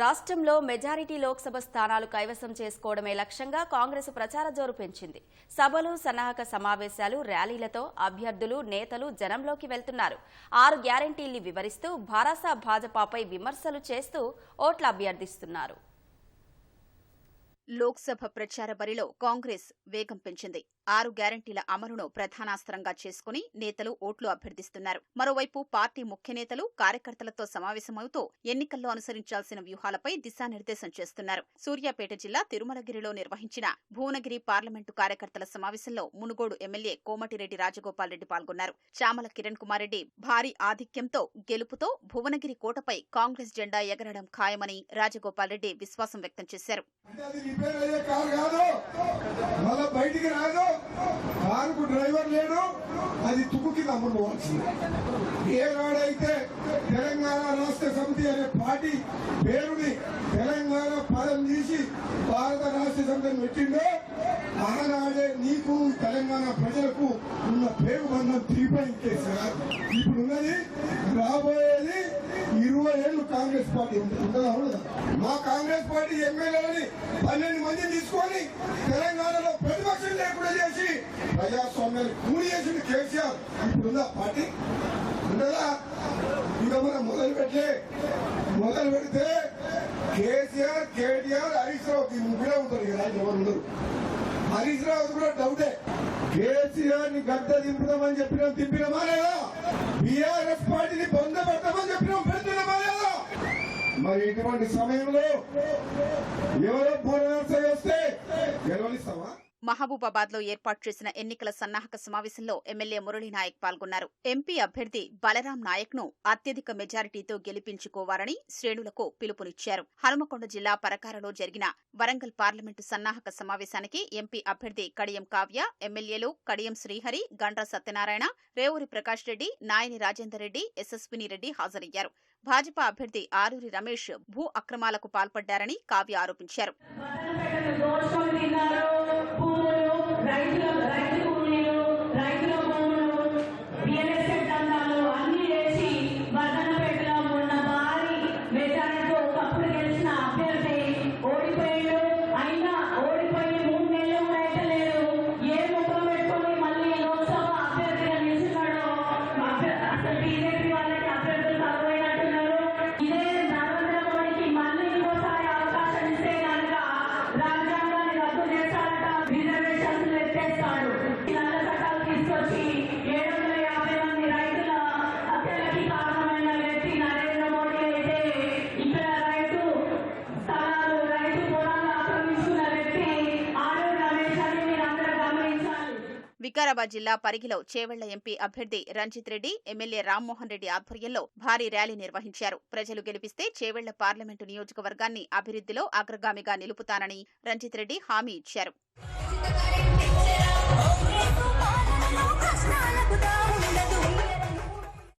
రాష్ట్రంలో మెజారిటీ లోక్సభ స్థానాలు కైవసం చేసుకోవడమే లక్ష్యంగా కాంగ్రెస్ ప్రచార జోరు పెంచింది. సభలు సన్నాహక సమావేశాలు ర్యాలీలతో అభ్యర్థులు నేతలు జనంలోకి వెళ్తున్నారు. ఆరు గ్యారంటీల్ని వివరిస్తూ భారాస భాజపాపై విమర్శలు చేస్తూ ఓట్లు అభ్యర్థిస్తున్నారు. లోక్సభ ప్రచార బరిలో కాంగ్రెస్ వేగం పెంచింది. ఆరు గ్యారంటీల అమలును ప్రధానాస్త్రంగా చేసుకుని నేతలు ఓట్లు అభ్యర్థిస్తున్నారు. మరోవైపు పార్టీ ముఖ్య నేతలు కార్యకర్తలతో సమావేశమవుతూ ఎన్నికల్లో అనుసరించాల్సిన వ్యూహాలపై దిశానిర్దేశం చేస్తున్నారు. సూర్యాపేట జిల్లా తిరుమలగిరిలో నిర్వహించిన భువనగిరి పార్లమెంటు కార్యకర్తల సమావేశంలో మునుగోడు ఎమ్మెల్యే కోమటిరెడ్డి రాజగోపాల్ రెడ్డి పాల్గొన్నారు. చామల కిరణ్ కుమార్ రెడ్డి భారీ ఆధిక్యంతో గెలుపుతో భువనగిరి కోటపై కాంగ్రెస్ జెండా ఎగరడం ఖాయమని రాజగోపాల్ రెడ్డి విశ్వాసం వ్యక్తం చేశారు. రిపేర్ అయ్యే కారు కాదు. మళ్ళా బయటికి రాదు. కారుకు డ్రైవర్ లేడు. అది తుకుకి నమ్ముకోవాల్సింది ఏ ఏనాడైతే తెలంగాణ రాష్ట్ర సమితి అనే పార్టీ పేరుని తెలంగాణ పదం తీసి భారత రాష్ట్ర సమితిని పెట్టిందో ఆనాడే నీకు తెలంగాణ ప్రజలకు ఉన్న పేరు బంధం తీపై సార్ ఇప్పుడున్నది ఏళ్ళు కాంగ్రెస్ పార్టీ ఉంటుంది? ఉండదా? మా కాంగ్రెస్ పార్టీ ఎమ్మెల్యేలని పన్నెండు మంది తీసుకొని తెలంగాణలో ప్రతిపక్షం లేకుండా చేసి ప్రజాస్వామ్యాన్ని కూడి చేసింది కేసీఆర్. ఇప్పుడుందా పార్టీ ఉండదా? ఇక మనం మొదలు పెట్టే మొదలు పెడితే కేసీఆర్ కేటీఆర్ హరీష్ రావు ఈ ముగ్గురే ఉంటారు. కదా ఎవరు హరీష్ రావు కూడా డౌటే. కేసీఆర్ని గద్ద దింపుదామని చెప్పినాం తిప్పినామా లేదా? బీఆర్ఎస్ పార్టీని పొందబెడతామని చెప్పినాం పెడుతున్నాం మరి ఇటువంటి సమయంలో ఎవరో పూర్వనర్సై వస్తే గెలవలిస్తావా మహబూబాబాద్లో ఏర్పాటు చేసిన ఎన్నికల సన్నాహక సమావేశంలో ఎమ్మెల్యే మురళీనాయక్ పాల్గొన్నారు. ఎంపీ అభ్యర్థి బలరాం నాయక్ను అత్యధిక మెజారిటీతో గెలిపించుకోవాలని శ్రేణులకు పిలుపునిచ్చారు. హనుమకొండ జిల్లా పరకారలో జరిగిన వరంగల్ పార్లమెంటు సన్నాహక సమావేశానికి ఎంపీ అభ్యర్థి కడియం కావ్య ఎమ్మెల్యేలు కడియం శ్రీహరి గండ్ర సత్యనారాయణ రేవూరి ప్రకాష్ రెడ్డి నాయని రాజేందర్ రెడ్డి ఎస్ఎస్విని రెడ్డి హాజరయ్యారు. భాజపా అభ్యర్థి ఆరూరి రమేష్ భూ అక్రమాలకు పాల్పడ్డారని కావ్య ఆరోపించారు. వికారాబాద్ జిల్లా పరిగిలో చేవెళ్ళ ఎంపీ అభ్యర్థి రంజిత్ రెడ్డి ఎమ్మెల్యే రామ్మోహన్ రెడ్డి ఆధ్వర్యంలో భారీ ర్యాలీ నిర్వహించారు. ప్రజలు గెలిపిస్తే చేవెళ్ళ పార్లమెంటు నియోజకవర్గాన్ని అభివృద్ధిలో అగ్రగామిగా నిలుపుతానని రంజిత్ రెడ్డి హామీ ఇచ్చారు.